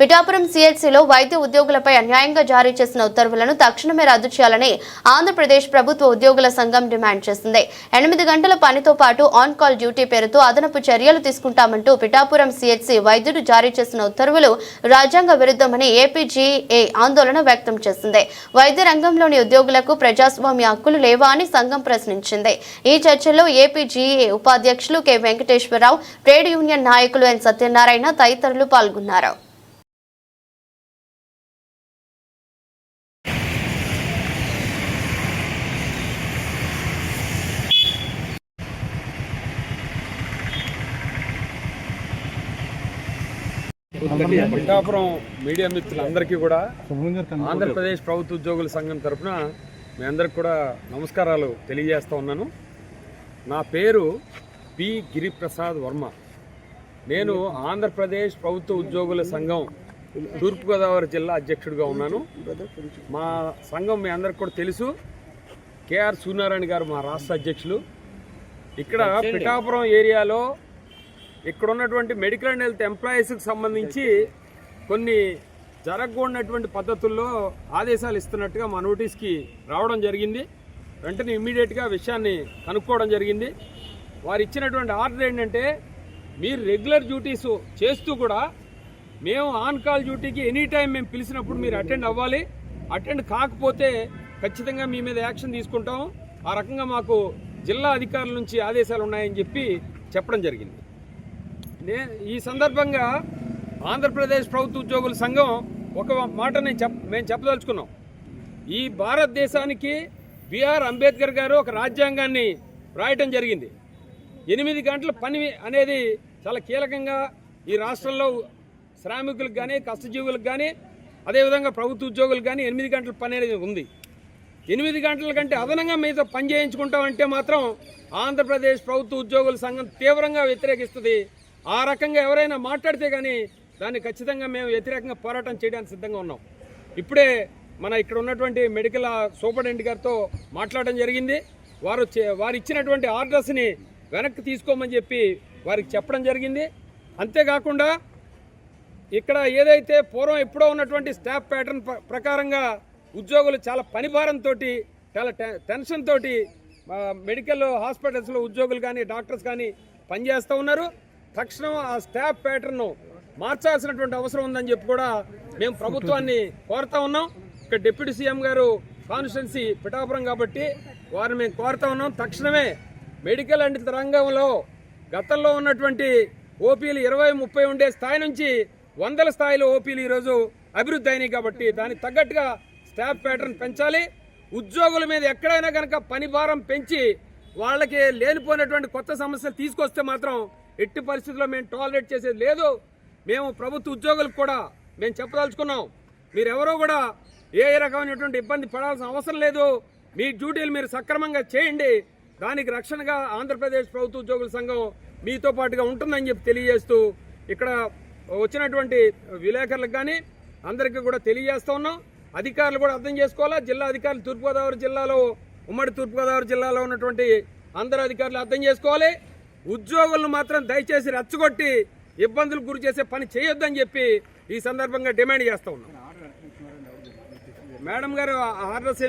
పిఠాపురం సిహెచ్సిలో వైద్య ఉద్యోగులపై అన్యాయంగా జారీ చేసిన ఉత్తర్వులను తక్షణమే రద్దు చేయాలని ఆంధ్రప్రదేశ్ ప్రభుత్వ ఉద్యోగుల సంఘం డిమాండ్ చేసింది. ఎనిమిది గంటల పనితో పాటు ఆన్ కాల్ డ్యూటీ పేరుతో అదనపు చర్యలు తీసుకుంటామంటూ పిఠాపురం సిహెచ్సి వైద్యుడు జారీ చేసిన ఉత్తర్వులు రాజ్యాంగ విరుద్ధమని ఏపీజీఏ ఆందోళన వ్యక్తం చేసింది. వైద్య రంగంలోని ఉద్యోగులకు ప్రజాస్వామ్య హక్కులు లేవా అని సంఘం ప్రశ్నించింది. ఈ చర్చలో ఏపీజీఏ ఉపాధ్యక్షులు కె. వెంకటేశ్వరరావు ట్రేడ్ యూనియన్ నాయకులు ఎన్. సత్యనారాయణ తదితరులు పాల్గొన్నారు. పిఠాపురం మీడియా మిత్రులందరికీ కూడా ఆంధ్రప్రదేశ్ ప్రభుత్వ ఉద్యోగుల సంఘం తరపున మీ అందరికి కూడా నమస్కారాలు తెలియజేస్తా ఉన్నాను. నా పేరు పి గిరిప్రసాద్ వర్మ. నేను ఆంధ్రప్రదేశ్ ప్రభుత్వ ఉద్యోగుల సంఘం తూర్పుగోదావరి జిల్లా అధ్యక్షుడిగా ఉన్నాను. మా సంఘం మీ అందరికి కూడా తెలుసు. కేఆర్ సూర్యనారాయణ గారు మా రాష్ట్ర అధ్యక్షులు. ఇక్కడ పిఠాపురం ఏరియాలో ఇక్కడ ఉన్నటువంటి మెడికల్ అండ్ హెల్త్ ఎంప్లాయీస్కి సంబంధించి కొన్ని జరగకూడనటువంటి పద్ధతుల్లో ఆదేశాలు ఇస్తున్నట్టుగా మా నోటీస్కి రావడం జరిగింది. వెంటనే ఇమ్మీడియట్గా విషయాన్ని కనుక్కోవడం జరిగింది. వారు ఇచ్చినటువంటి ఆర్డర్ ఏంటంటే మీరు రెగ్యులర్ డ్యూటీస్ చేస్తూ కూడా మేము ఆన్ కాల్ డ్యూటీకి ఎనీ టైం మేము పిలిచినప్పుడు మీరు అటెండ్ అవ్వాలి. అటెండ్ కాకపోతే ఖచ్చితంగా మీ మీద యాక్షన్ తీసుకుంటాం. ఆ రకంగా మాకు జిల్లా అధికారుల నుంచి ఆదేశాలు ఉన్నాయని చెప్పి చెప్పడం జరిగింది. నే ఈ సందర్భంగా ఆంధ్రప్రదేశ్ ప్రభుత్వ ఉద్యోగుల సంఘం ఒక మాట నేను చెప్ మేము చెప్పదలుచుకున్నాం. ఈ భారతదేశానికి బిఆర్ అంబేద్కర్ గారు ఒక రాజ్యాంగాన్ని రాయటం జరిగింది. ఎనిమిది గంటల పని అనేది చాలా కీలకంగా ఈ రాష్ట్రంలో శ్రామికులకు కానీ కష్టజీవులకు కానీ అదేవిధంగా ప్రభుత్వ ఉద్యోగులకు కానీ ఎనిమిది గంటల పని అనేది ఉంది. ఎనిమిది గంటల కంటే అదనంగా మీతో పని చేయించుకుంటామంటే మాత్రం ఆంధ్రప్రదేశ్ ప్రభుత్వ ఉద్యోగుల సంఘం తీవ్రంగా వ్యతిరేకిస్తుంది. ఆ రకంగా ఎవరైనా మాట్లాడితే కానీ దాన్ని ఖచ్చితంగా మేము వ్యతిరేకంగా పోరాటం చేయడానికి సిద్ధంగా ఉన్నాం. ఇప్పుడే మన ఇక్కడ ఉన్నటువంటి మెడికల్ సూపరింటెండెంట్ గారితో మాట్లాడడం జరిగింది. వారు చే- వారు ఇచ్చినటువంటి ఆర్డర్స్ని వెనక్కి తీసుకోమని చెప్పి వారికి చెప్పడం జరిగింది. అంతేకాకుండా ఇక్కడ ఏదైతే పూర్వం ఎప్పుడో ఉన్నటువంటి స్టాఫ్ ప్యాటర్న్ ప్రకారంగా ఉద్యోగులు చాలా పనిభారంతో చాలా టెన్షన్ తోటి మెడికల్ హాస్పిటల్స్లో ఉద్యోగులు కానీ డాక్టర్స్ కానీ పనిచేస్తూ ఉన్నారు. తక్షణం ఆ స్టాఫ్ ప్యాటర్న్ మార్చాల్సినటువంటి అవసరం ఉందని చెప్పి కూడా మేము ప్రభుత్వాన్ని కోరుతా ఉన్నాం. ఇక్కడ డిప్యూటీ సీఎం గారు కాన్స్టిట్యున్సీ పిఠాపురం కాబట్టి వారిని మేము కోరుతా ఉన్నాం. తక్షణమే మెడికల్ అండ్ రంగంలో గతంలో ఉన్నటువంటి ఓపీలు ఇరవై ముప్పై ఉండే స్థాయి నుంచి వందల స్థాయిలో ఓపీలు ఈరోజు అభివృద్ధి అయినాయి కాబట్టి దానికి తగ్గట్టుగా స్టాఫ్ ప్యాటర్న్ పెంచాలి. ఉద్యోగుల మీద ఎక్కడైనా కనుక పని భారం పెంచి వాళ్ళకి లేనిపోయినటువంటి కొత్త సమస్యలు తీసుకొస్తే మాత్రం ఎట్టి పరిస్థితుల్లో మేము టాలరేట్ చేసేది లేదు. మేము ప్రభుత్వ ఉద్యోగులకు కూడా మేము చెప్పదలుచుకున్నాం. మీరెవరో కూడా ఏ ఏ రకమైనటువంటి ఇబ్బంది పడాల్సిన అవసరం లేదు. మీ డ్యూటీలు మీరు సక్రమంగా చేయండి. దానికి రక్షణగా ఆంధ్రప్రదేశ్ ప్రభుత్వ ఉద్యోగుల సంఘం మీతో పాటుగా ఉంటుందని చెప్పి తెలియజేస్తూ ఇక్కడ వచ్చినటువంటి విలేకరులకు కానీ అందరికీ కూడా తెలియజేస్తూ ఉన్నాం. అధికారులు కూడా అర్థం చేసుకోవాలా? జిల్లా అధికారులు తూర్పుగోదావరి జిల్లాలో ఉమ్మడి తూర్పుగోదావరి జిల్లాలో ఉన్నటువంటి అందరు అధికారులు అర్థం చేసుకోవాలి. ఉద్యోగులను మాత్రం దయచేసి రచ్చగొట్టి ఇబ్బందులకు గురి చేసే పని చేయొద్దని చెప్పి ఈ సందర్భంగా డిమాండ్ చేస్తూ ఉన్నాం. మేడం గారు ఆర్డర్స్ ఏమి